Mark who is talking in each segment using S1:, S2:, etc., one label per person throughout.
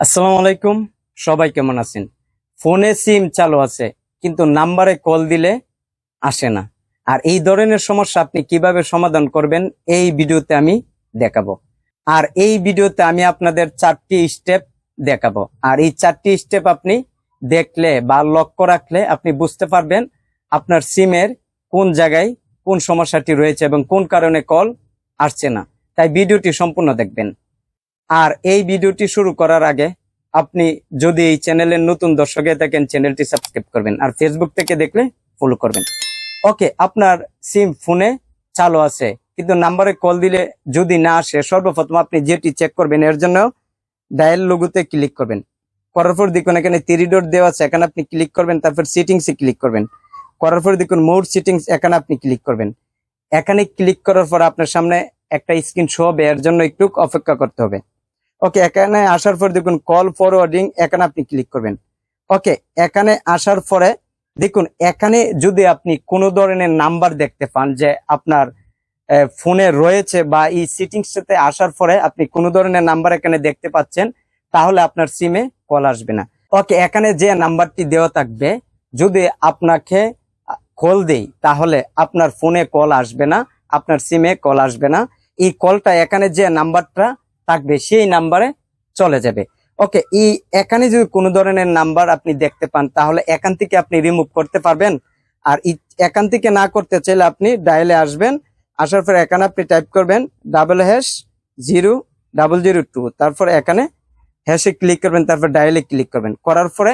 S1: আসসালামু আলাইকুম, সবাই কেমন আছেন? ফোনে সিম চালু আছে, কিন্তু নাম্বারে কল দিলে আসে না। আর এই ধরনের সমস্যা আপনি কীভাবে সমাধান করবেন, এই ভিডিওতে আমি দেখাবো। আর এই ভিডিওতে আমি আপনাদের চারটি স্টেপ দেখাবো। আর এই চারটি স্টেপ আপনি দেখলে বা লক্ষ্য রাখলে আপনি বুঝতে পারবেন আপনার সিমের কোন জায়গায় কোন সমস্যাটি রয়েছে এবং কোন কারণে কল আসছে না। তাই ভিডিওটি সম্পূর্ণ দেখবেন। আর এই ভিডিওটি শুরু করার আগে আপনি যদি এই চ্যানেলের নতুন দর্শকে থাকেন চ্যানেলটি সাবস্ক্রাইব করবেন আর ফেসবুক থেকে দেখলে ফলো করবেন। ওকে আপনার সিম ফোনে চালু আছে, কিন্তু নাম্বারে কল দিলে যদি না আসে, সর্বপ্রথম আপনি যেটি চেক করবেন, এর জন্য ডায়াল লোগোতে ক্লিক করবেন। করার পর দেখুন, এখানে থ্রি ডট দেওয়া আছে, এখানে আপনি ক্লিক করবেন, তারপর সিটিংসে ক্লিক করবেন। করার পর দেখুন মোর সিটিংস এখানে আপনি ক্লিক করবেন। এখানে ক্লিক করার পর আপনার সামনে একটা স্ক্রিন শো হবে, এর জন্য একটু অপেক্ষা করতে হবে। ওকে এখানে আসার পর দেখুন কল ফরওয়ার্ডিং এখানে আপনি ক্লিক করবেন। ওকে এখানে আসার পরে দেখুন, এখানে যদি আপনি কোনো ধরনের নাম্বার দেখতে পান যে আপনার ফোনে রয়েছে বা এই সিটিংসটাতে আসার পরে আপনি কোনো ধরনের নাম্বার এখানে দেখতে পাচ্ছেন, তাহলে আপনার সিমে কল আসবে না। ওকে এখানে যে নাম্বারটি দেওয়া থাকবে, যদি আপনাকে কল দেই, তাহলে আপনার ফোনে কল আসবে না, আপনার সিমে কল আসবে না। এই কলটা এখানে যে নাম্বারটা থাকবে, সেই নাম্বারে চলে যাবে। ওকে, এই এখানে যদি কোনো ধরনের নাম্বার আপনি দেখতে পান, তাহলে এখান থেকে আপনি রিমুভ করতে পারবেন। আর এখান থেকে না করতে চাইলে আপনি ডায়ালে আসবেন, আসার পর এখানে আপনি টাইপ করবেন double hash zero double zero two তারপর এখানে হ্যাশে ক্লিক করবেন, তারপর ডায়ালে ক্লিক করবেন। করার পরে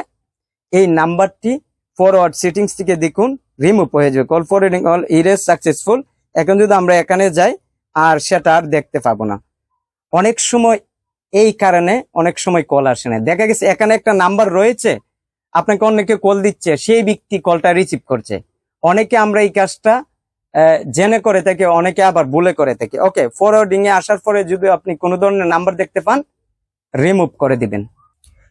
S1: এই নাম্বারটি ফরওয়ার্ড সেটিংস থেকে দেখুন রিমুভ হয়ে যাবে। Call forwarding all erase successful এখন যদি আমরা এখানে যাই, আর সেটা আর দেখতে পাবো না। অনেক সময় এই কারণে অনেক সময় কল আসে না দেখা গেছে এখানে একটা নাম্বার রয়েছে, আপনাকে অনেকে কল দিচ্ছে, সেই ব্যক্তি কলটা রিসিভ করছে। অনেকে আমরা এই কাজটা জেনে করে থাকি, অনেকে আবার ভুলে করে থাকি। ওকে ফরওয়ার্ডিং এ আসার পরে যদি আপনি কোনো ধরনের নাম্বার দেখতে পান রিমুভ করে দিবেন।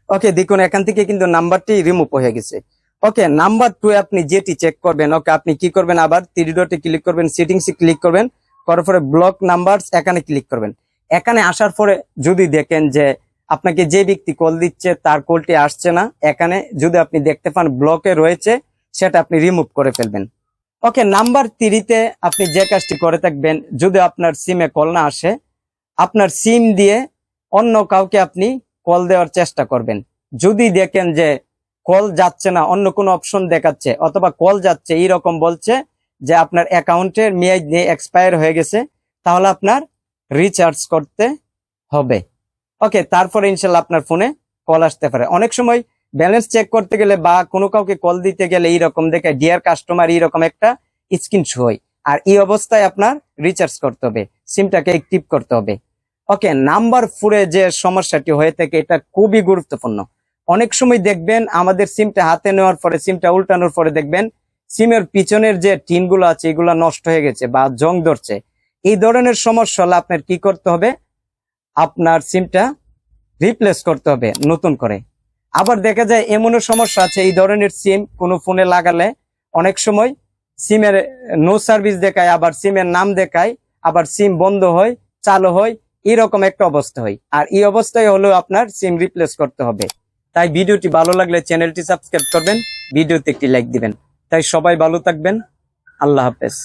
S1: ওকে দেখুন, এখান থেকে কিন্তু নাম্বারটি রিমুভ হয়ে গেছে। ওকে নাম্বার টু আপনি যেটি চেক করবেন ওকে আপনি কি করবেন আবার থ্রি ক্লিক করবেন সেটিংসে ক্লিক করবেন, করার পরে ব্লক নাম্বার এখানে ক্লিক করবেন। এখানে আসার পরে যদি দেখেন যে আপনাকে যে ব্যক্তি কল দিচ্ছে, তার কলটি আসছে না, এখানে যদি আপনি দেখতে পান ব্লকে রয়েছে, সেটা আপনি রিমুভ করে ফেলবেন। ওকে নাম্বার থ্রিতে আপনি যে কাজটি করে থাকবেন, যদি আপনার সিমে কল না আসে, আপনার সিম দিয়ে অন্য কাউকে আপনি কল দেওয়ার চেষ্টা করবেন। যদি দেখেন যে কল যাচ্ছে না, অন্য কোনো অপশন দেখাচ্ছে, অথবা কল যাচ্ছে, এইরকম বলছে যে আপনার অ্যাকাউন্টের মেয়াদ নিয়ে এক্সপায়ার হয়ে গেছে, তাহলে আপনার রিচার্জ করতে হবে। ওকে তারপরে ইনশাল্লাহ আপনার ফোনে কল আসতে পারে। অনেক সময় ব্যালেন্স চেক করতে গেলে বা কোনো কাউকে কল দিতে গেলে এইরকম দেখে ডিয়ার কাস্টমার এইরকম একটা স্ক্রিন শো হয়। আর এই অবস্থায় আপনার রিচার্জ করতে হবে সিমটাকে অ্যাক্টিভ করতে হবে। ওকে নাম্বার ফুরে যে সমস্যাটি হয়ে থাকে, এটা খুবই গুরুত্বপূর্ণ। অনেক সময় দেখবেন আমাদের সিমটা হাতে নেওয়ার পরে সিমটা উল্টানোর পরে দেখবেন সিমের পিছনের যে টিনগুলো আছে, এগুলো নষ্ট হয়ে গেছে বা জং ধরছে। এই ধরনের সমস্যা হলে আপনার কি করতে হবে? আপনার সিমটা রিপ্লেস করতে হবে নতুন করে। আবার দেখা যায় এমনও সমস্যা আছে, এই ধরনের সিম কোনো ফোনে লাগালে অনেক সময় সিমের নো সার্ভিস দেখায়, আবার সিমের নাম দেখায়, আবার সিম বন্ধ হয়, চালু হয়, এরকম একটা অবস্থা হয়। আর এই অবস্থায় হলেও আপনার সিম রিপ্লেস করতে হবে। তাই ভিডিওটি ভালো লাগলে চ্যানেলটি সাবস্ক্রাইব করবেন, ভিডিওতে একটি লাইক দিবেন। তাই সবাই ভালো থাকবেন, আল্লাহ হাফেজ।